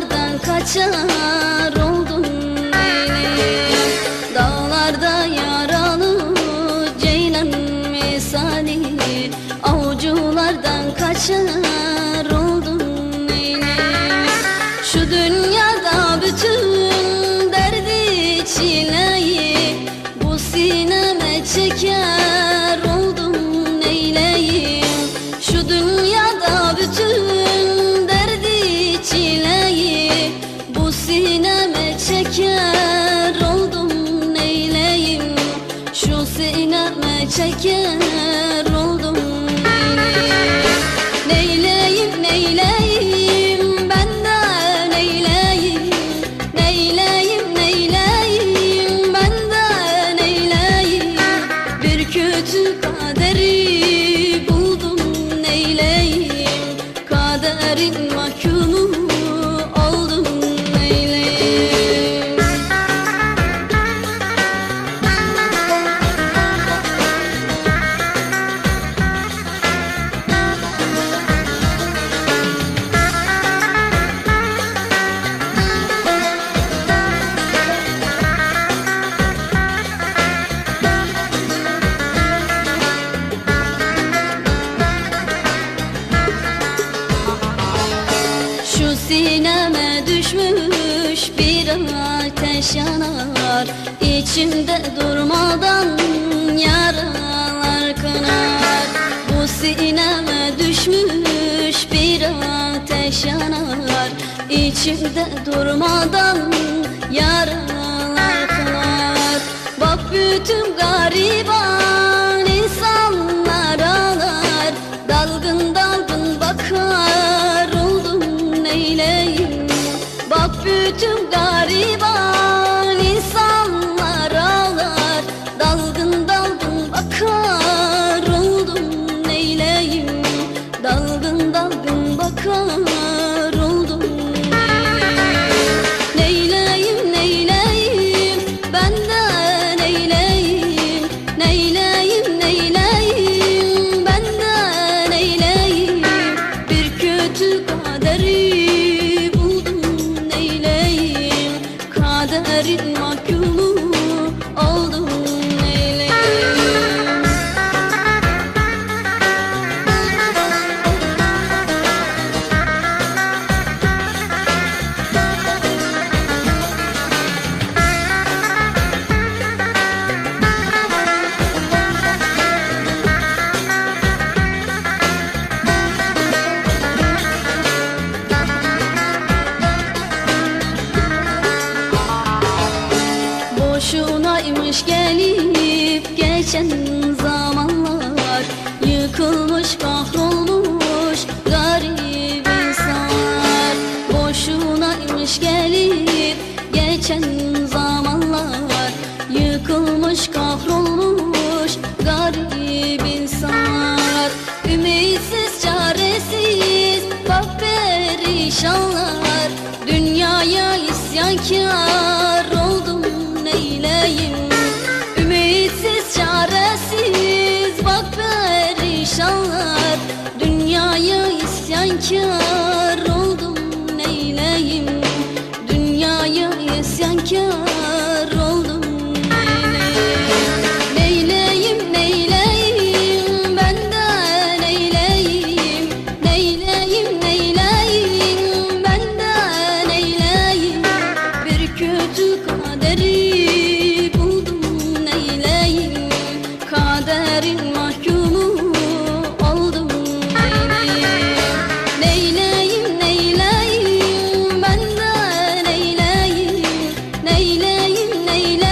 Dağlardan kaçar قدري sineme düşmüş bir ateş yanar. İçimde durmadan yaralar kanar. Bu sineme düşmüş bir ateş yanar. İçimde durmadan yaralar kanar. Bak bütün gariban Dalgın dalgın bakar geçen zamanlar Yıkılmış kahrolmuş garip insanlar. Boşunaymış gelip geçen zamanlar Yıkılmış kahrolmuş garip insanlar. Ümitsiz çaresiz bak perişanlar. Dünyaya isyankar oldum neyleyim çaresiz ile